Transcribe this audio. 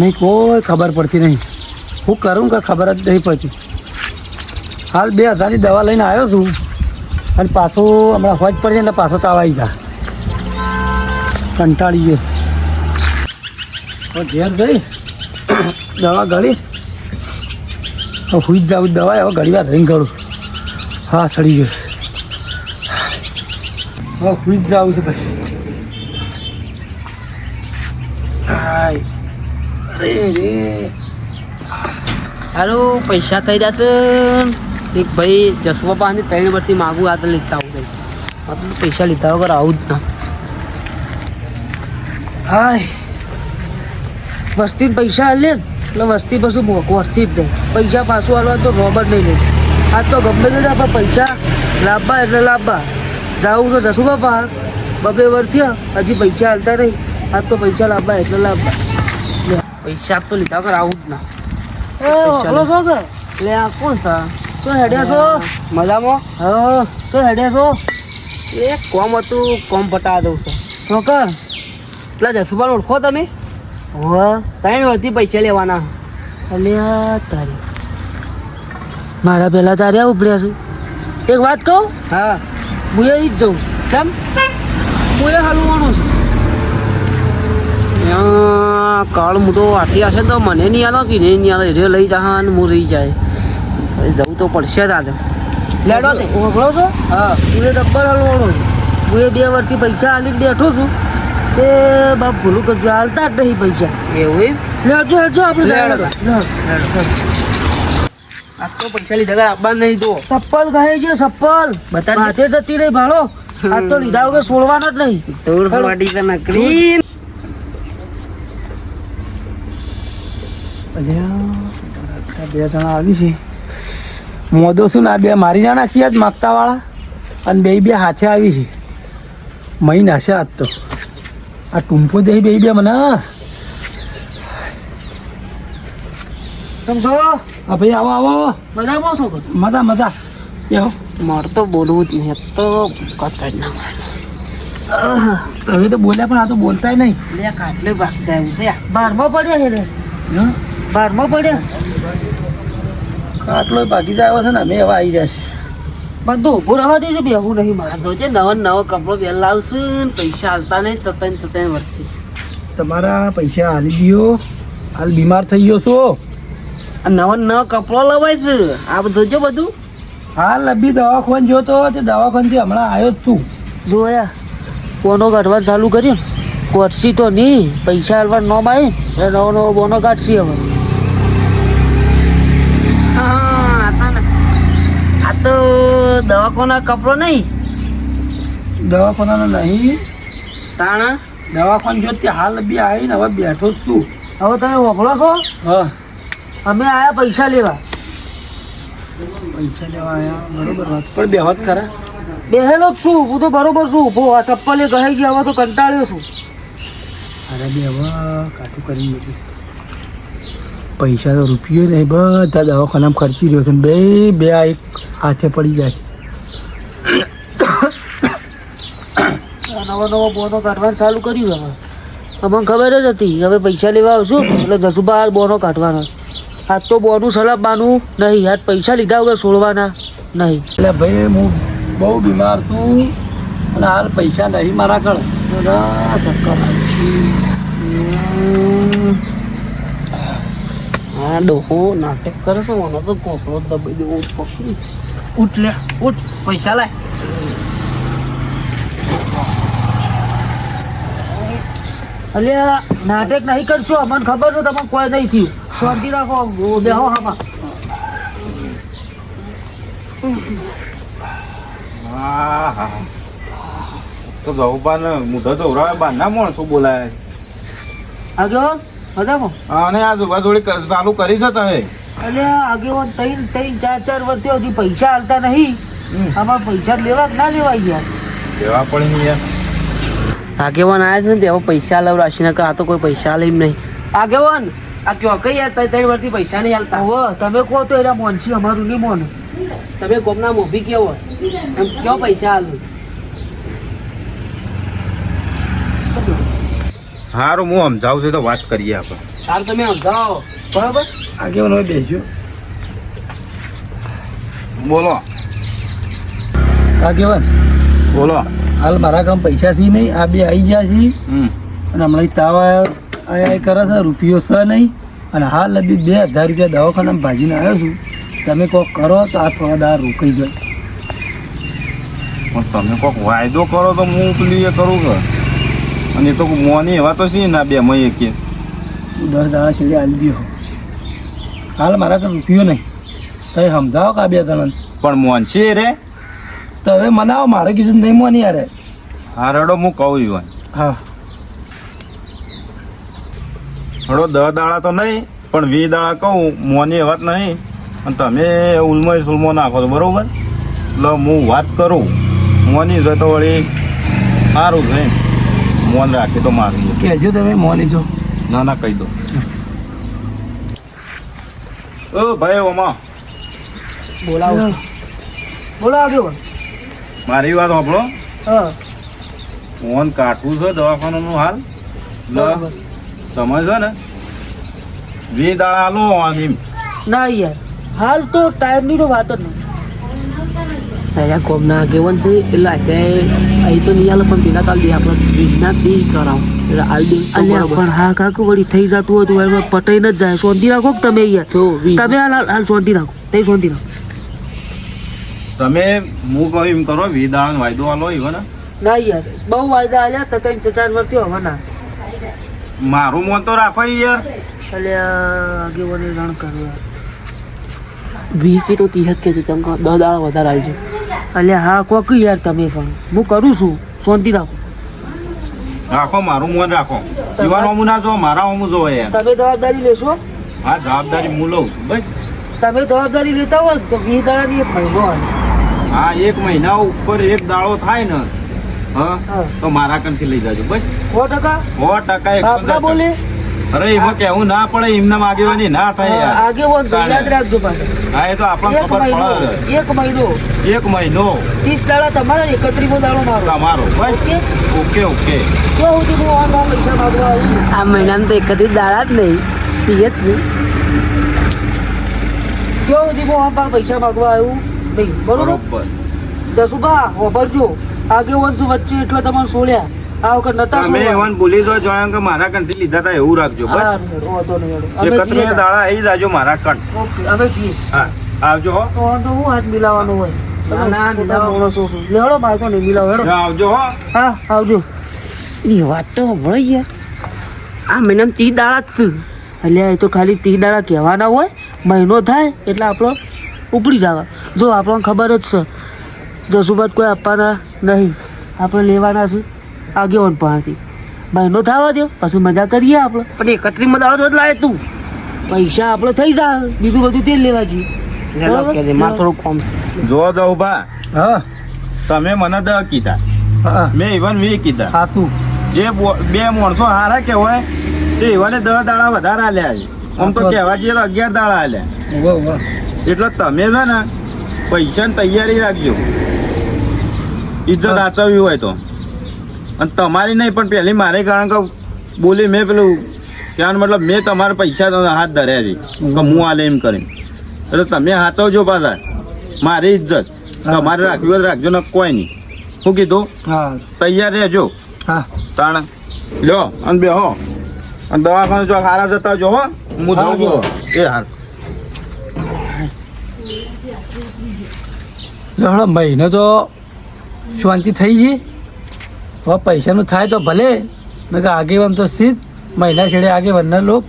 નહીં કોઈ ખબર પડતી નહીં. હું કરું કે ખબર જ નહીં પડતી. હાલ બે હજારની દવા લઈને આવ્યો છું. અને પાછો હમણાં હોજ પડશે એટલે પાછો તાવ આવી જા કંટાળી ગયો ઘેર જઈ દવા ગળી. હું હુઈ જ જાઉં દવા હવે ઘડી વાર રહીને ગળું. હા, ચડી ગયો. હવે હુઈ જ જાઉં છે ભાઈ. હાય. હારું પૈસા થઈ જશે એક ભાઈ જસવા પાસે ત્રણ વર્ષથી માગું આ તો લીધા આવું ભાઈ પૈસા લીધા વગર આવું જ ના. હાય. વસ્તી પૈસા હાલે એટલે વસ્તી પછી વસ્તી જ નહીં. પૈસા પાછું હાલવા તો રોબર નહીં લે. આ તો ગમે તે આપણે પૈસા લાવવા એટલે લાવવા જાવું તો જશું બાપા બબે વર્ષ થયા, હજી પૈસા હાલતા નહીં. આ તો પૈસા લાવવા એટલે લાવવા પૈસા તો લીધા કર આવું જ ના. ચલો શું કર એટલે આ કોણ થા શું હેડ્યા છો? મજામાં? હા શું હેડ્યા છો? એ કોમ હતું કોમ પટા દઉં છું. તો કર પેલા જસુભાઈ ઓળખો તમે? વાહ ત્રણ વર્ષથી પૈસા લેવાના. એટલે તારી. મારા પેલા તારે ઉપડ્યા છું. એક વાત કહું? હા. હું એ જ જઉં. કેમ? હું એ હલવાનું છું. ત્યાં કાળ મોટો હાથી હશે તો મને નહીં આલો કે નહીં આલો એ લઈ જા અને હું રહી જાય. જવું તો પડશે તારે. લેડો ઓળખો છો? હા. હું ડબ્બર હલવાનો હું એ બે વર્ષથી પૈસા આલીને બેઠો છું. તે બાપ ભૂલું કરજો હાલતા જ નહીં પૈસા. એવું લેજો લેજો આપણે. આ તો. પૈસા લીધા આપવા નહીં તો. ચપ્પલ કહે છે ચપ્પલ. બતાડજો. માથે જતી રહી ભાડો આ તો લીધા વગર છોડવાનો જ નહીં. દોઢ વાટી નકરી. બે જણા આવી છે. મોદો શું ના બે મારી ના નાખી જ માગતા વાળા અને બે બે હાથે આવી છે. મહી નાશે આજ તો. આ ટૂંપો દે બે બે મને તમે હા ભાઈ આવો આવો મજામાં છો મજા મજા. બેહો મારે તો બોલવું જ નહીં તો કચાઈ ના હવે તો બોલ્યા પણ આ તો બોલતાય નહીં. લે કાટલે બાકી જાય એવું છે. બારમાં પડ્યા છે બારમાં પડ્યા? આટલો ભાગી જાય છે ને અમે હવે આવી જાય પણ તો ઊભો રહેવા દેજો બેહું નહીં મારા. જોજે નવો નવો કપડો પહેલા લાવશું ને પૈસા હાલતા નહીં તો તને તો ત્રણ વર્ષથી તમારા પૈસા હાલી દો હાલ બીમાર થઈ ગયો છો. આ નવો નવો કપડો લવાય છે. આ બધું જો બધું. હાલ અભી દવાખાન જોતો તે દવાખાનથી હમણાં આવ્યો જ તું. જોયા. કોનો કાઢવા ચાલુ કર્યું. કોટસી તો નહીં. પૈસા હાલવા ન બાય નવો નવો બોનો કાઢશી હવે. દવાખાના કપડો નહીં? દવાખાનાનો નહીં. તાણા? દવાખાન જો તે હાલ બી આવીને હવે બેઠો જ છું. હવે તમે ઓગળો છો? હા. અમે આયા પૈસા લેવા. પૈસા લેવા આયા બરોબર વાત. પણ બેહત ખરા. બેહેલો જ છું હું તો બરોબર છું ઊભો. આ ચપ્પલે કહી ગયા હવે તો કંટાળ્યો છું. અરે બે હવે કાઠું કરી મૂકી પૈસા તો રૂપિયો નહીં બધા દવાખાનામાં ખર્ચી રહ્યો છે બે બે આ એક હાથે પડી જાય. નવો નવો બોનો કાઢવાનું ચાલુ કર્યું હવે. અમને ખબર જ હતી હવે પૈસા લેવા આવશું એટલે જસુભા હાલ બોનો કાઢવાનો. આજ તો બોનું સલાબવાનું નહીં આજ પૈસા લીધા વગર છોડવાના નહીં. એટલે ભાઈ હું બહુ બીમાર છું અને હાલ પૈસા નહીં મારા કળ હા ડોહો નાટક કરે તો મને તો કોકરો દબાઈ દેવો પકડી ઉઠ લે ઉઠ પૈસા લાય. અલ્યા નાટક નહીં કરશો અમને ખબર છે તમને કોઈ નહીં થયું. શાંતિ રાખો બેહો હામાં. તો જવું મુઢો તો ઉરાવે બારના માણસો બોલાય? આગેવાન મજામાં? અને આ જોવા જોડી ચાલુ કરી છે તમે. આગેવાન ત્રણ ત્રણ ચાર ચાર વર્ષથી હજી પૈસા હાલતા નહીં. આમાં પૈસા લેવા ના લેવા ગયા લેવા પણ ને યાર. આગેવાન આવ્યા છે ને તેઓ પૈસા લવ રાશિના કે આ તો કોઈ પૈસા લઈ નહીં. આગેવાન આ કયો કઈ યાર ત્રણ ત્રણ વર્ષથી પૈસા નહીં હાલતા હો તમે કહો તો એના મોનસી અમારું નહીં મોન. તમે ગોમના મોભી કેવો? એમ કયો પૈસા હાલું સારું હું સમજાવું છું તો વાત કરીએ આપણે. સારું તમે સમજાવો. બરાબર? આગેવાન બેસજો. બોલો. આગેવાન બોલો. હાલ મારા કામ પૈસાથી નહીં આ બે આવી ગયા છે. અને હમણાં તાવ આયા કરે છે રૂપિયો છે નહીં. અને હાલ લગી બે હજાર રૂપિયા દવાખાનામાં ભાજીને આવ્યો છું. તમે કોક કરો તો આ થોડા દાર રોકાઈ જાય. પણ તમે કોક વાયદો કરો તો હું પેલી એ કરું કે? અને એ તો મોની એવા તો છે ના બે મય કે? હું દસ દાડા છેડે આલી દો હાલ મારા કામ રૂપિયો નહીં. તમે સમજાવો કે આ બે જણાને. પણ મોન છે રે? તો હવે મનાવો મારે કીધું નહીં મોની યારે હા રડો હું કહું યુવાન હા. રડો દસ દાડા તો નહીં પણ વી દાડા કહું મોની વાત નહીં. અને તમે ઉલમો સુલમો નાખો છો બરાબર? એટલે હું વાત કરું. મોની છે તો વળી સારું છે. મોન રાખી તો મારું કહેજો તમે મોની જો. ના ના કહી દો. ઓ ભાઈ ઓમાં બોલાવો. બોલાવજો. મારી વાત સાંભળો. હા. ફોન કાઢવું છે દવાખાનાનું હાલ. સમજ તમે છે ને વી દાડા લો આની ના યાર હાલ તો ટાઈમની તો વાત જ નહીં. પહેલા કોમના આગેવાન છે એટલે અત્યારે અહીં તો નહીં આલે પણ તેના કાલ આપણે વિજ્ઞાન બી કરાવ. એટલે આલ અલ્યા પણ હા કાકુ વળી થઈ જતું હોય તો એમાં પટાઈને ન જાય. શાંતિ રાખો તમે યાર. તમે હાલ હાલ સોંધી શાંતિ રાખો. તે શાંતિ રાખો. તમે હું કહું એમ કરો વી દાડા વાયદો આલો એવો ને? ના યાર બહુ વાયદા આલ્યા તો ત્રણ ચચાર વર્તી હવે ના મારું મોત તો રાખો યાર. એટલે આગેવાને રણ કરવા વીસથી તો તીસ જ છે ચમ કે દસ દાડા વધારે આવજો અલ્યા હા કોક યાર તમે પણ. હું કરું છું શાંતિ રાખો. રાખો મારું મોન રાખો. યુવાન હું ના જો મારા હું જો યાર. તમે જવાબદારી લેશો? હા જવાબદારી હું લઉં છું બસ તમે જવાબદારી લેતા હોય તો વીસ દાડાની એક મહિનો આવે આ એક મહિના ઉપર એક દાડો થાય ને હા? હા. તો મારા કંથી લઈ જાજો બસ. સો ટકા? સો ટકા એકસો બોલી. અરે એમાં કેવું ના પડે એમના આગેવાની ના થાય યાર. આગેવાન યાદ રાખજો હા એ તો આપણને એક ખબર પડે. એક મહિનો. એક મહિનો. ત્રીસ દાડા તમારા એકત્રીમો દાડો મારો. તમારો ઓકે? Okay okay. ક્યાં સુધી હું આ પૈસા માગવા આવું આ મહિનામાં તો એકત્રીસ દાડા જ નહીં. જ નહીં ક્યાં સુધી હું આ પૈસા માગવા આવ્યું નહીં બરોબર? જસુભા વાપરજો આગેવાન છે વચ્ચે એટલે તમારે સોલ્યા. આ વખત નતા તમે એવાન એવાને ભૂલી દો જો કે મારા કંઠી લીધા હતા એવું રાખજો બસ. વાંધો નહીં, એકત્રીસ દાડા આવી જાજો મારા કંઠ. ઓકે હવે છીએ. હા આવજો હો. તો વાંધો હું હાથ મિલાવવાનો હોય? ના, ના, તમે મિલાવો. માણસો છો. મારતો નહીં મિલાવો હેડો. આવજો હો. હા આવજો. એની વાત તો સાંભળો યાર. આ મહિનામાં તી દાડા જ છે. અલ્યા એ તો ખાલી તી દાડા કહેવાના હોય. મહિનો થાય એટલે આપણો ઉપડી જવા જો આપણને ખબર જ છે જસુભાઈ કોઈ આપવાના નહીં. આપણે લેવાના છે આગેવાન પાસેથી. મહિનો થવા દો પછી મજા કરીએ આપણે. પણ એકત્રીસમાં દાડો તો જ લાવે તું. પૈસા આપણે થઈ જાય બીજું બધું તે જ લેવા જઈએ. મારે થોડું કોમ. જો જાઉં બા હા. તમે મને દ કીધા. હા. મેં ઇવન વી કીધા. સાતું જે બો- માણસો હારા કહેવાય તે ઇવને દસ દાડા વધારે આલ્યા આમ તો કહેવા જઈએ તો અગિયાર દાડા આલ્યા. એટલે તમે છે ને પૈસાની તૈયારી રાખજો. ઇજ્જત હા. સાચવવી હોય તો. અને તમારી નહીં પણ પહેલી મારે કારણ કે બોલી મેં પેલું કહેવાનો મતલબ મેં તમારા પૈસા હાથ ધર્યા છે. કે હું આલે એમ કરીને. એટલે તમે હાચવજો પાછા. મારી ઇજ્જત તમારે રાખવી હોય તો રાખજો ને કોઈ નહીં. શું કીધું? હા. તૈયાર રહેજો. હા. તાણ. લ્યો અને બે હો અને દવાખાને જો હારા જતા જો હો. હું જાઉં જો. છું એ હાર. હમણાં મહિનો તો શાંતિ થઈ ગઈ. હવે પૈસાનું થાય તો ભલે, નકર આગેવાન તો સીધ મહિના છેડે આગેવાનના લોક.